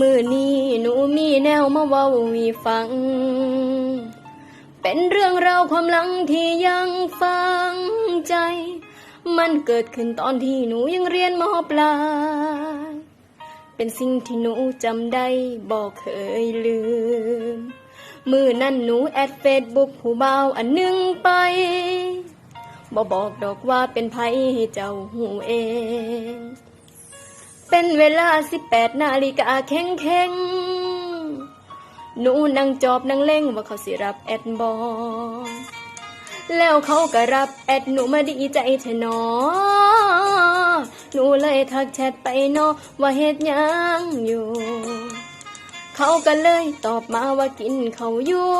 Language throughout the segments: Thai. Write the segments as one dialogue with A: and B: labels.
A: มือนี้หนูมีแนวมาเว้าวีฟัง เป็นเรื่องราวความหลังที่ยังฟังใจ มันเกิดขึ้นตอนที่หนูยังเรียนมปลาย เป็นสิ่งที่หนูจำได้บอกเคยลืม มือนั้นหนูแอดเฟซบุ๊กผู้เบาอันนึงไปบ่บอกดอกว่าเป็นไผให้เจ้าหูเอง เป็นเวลา18นาฬิกาแข็งแข็งหนูนั่งจอบนั่งเล่งว่าเขาสิรับแอดบอแล้วเขาก็รับแอดหนูมาดีใจเถอะหนอหนูเลยทักแชทไปนอว่าเฮ็ดยังอยู่ เขาก็เลยตอบมาว่ากินเขาอยู่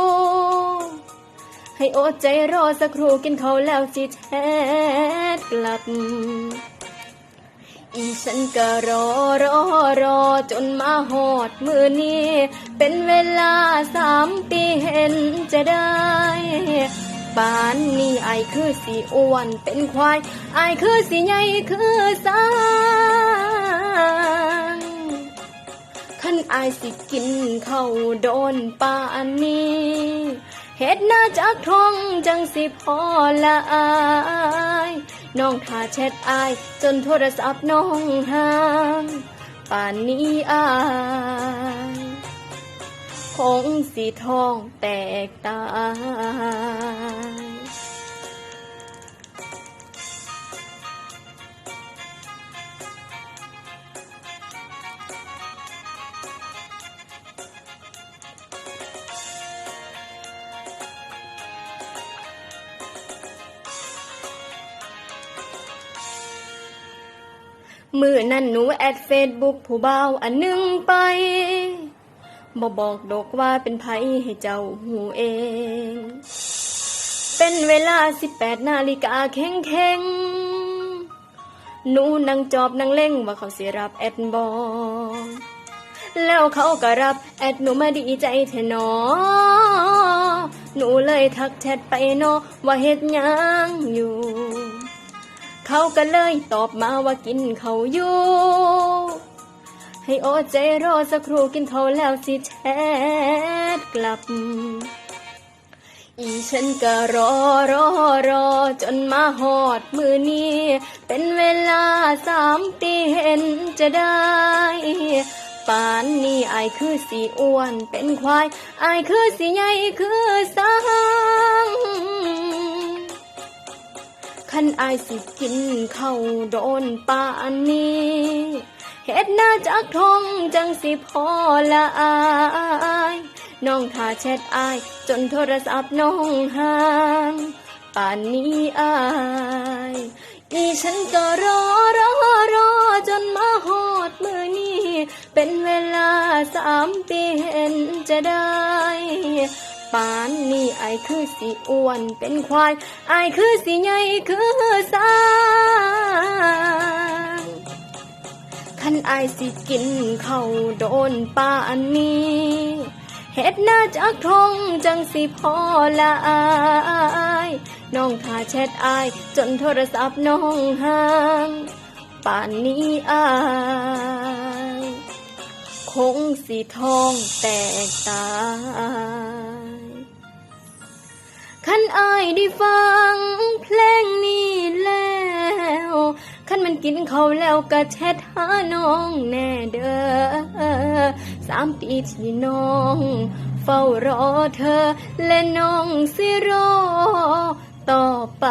A: ให้อดใจรอสักครู่กินเขาแล้วสิแชทกลับ อีฉันก็รอรอรอจนมาหอดมือนี้ เป็นเวลาสามปีเห็นจะได้ป่านนี้ไอคือสีอ้วนเป็นควายไอคือสีใหญ่คือสางขันไอสิกินเข้าวโดนป่านนี้เฮ็ดหน้าจากท้องจังสิพอละอาย น้องทาแชทอาย จนโทรศัพท์น้องห่างป่านนี้อายคงสีทองแตกตาย มือนั่นหนูแอดเฟซบุ๊กผู้เบาอันหนึงไปบ่บอกดอกว่าเป็นไผให้เจ้าหูเอง เป็นเวลา18นาฬิกาแข็งแข็งหนูนั่งจอบนั่งเล่งว่าเขาเสิรับแอดบอแล้วเขาก็รับแอดหนูมาดีใจเถอะหนอ หนูเลยทักแชทไปนอว่าเฮ็ดยังอยู่ เขาก็เลยตอบมาว่ากินเขาอยู่ ให้อดใจรอสักครู่กินเขาแล้วสิแชทกลับ อีฉันก็รอรอรอ จนมาหอดมือนี้ เป็นเวลาสามปีเห็นจะได้ป่านนี้อายคือสีอ้วนเป็นควายอายคือสีใหญ่คือสาง ขันอายสิกินเข้าโดนป่านนี้เฮ็ดหน้าจากทองจังสิพอละอายน้องทาแชทอาย จนโทรศัพท์น้องห่างป่านนี้อายอีฉันก็รอรอรอจนมาหอดมือนี้ เป็นเวลาสามปีเห็นจะได้ ป่านนี้ไอคือสีอ้วนเป็นควายไอคือสีใหญ่คือสางขันไอสิกินเข้าโดนป่านนี้เฮ็ดหน้าจากท้องจังสิพอละอายน้องทาแชทอาย จนโทรศัพท์น้องห่างป่านนี้อาย คงสีทองแตกตายขันอายได้ฟังเพลงนี้แล้วขันมันกินเขาแล้วก็แชทหาน้องแน่เด้อสามปีที่น้องเฝ้ารอเธอ และน้องสิรอต่อไป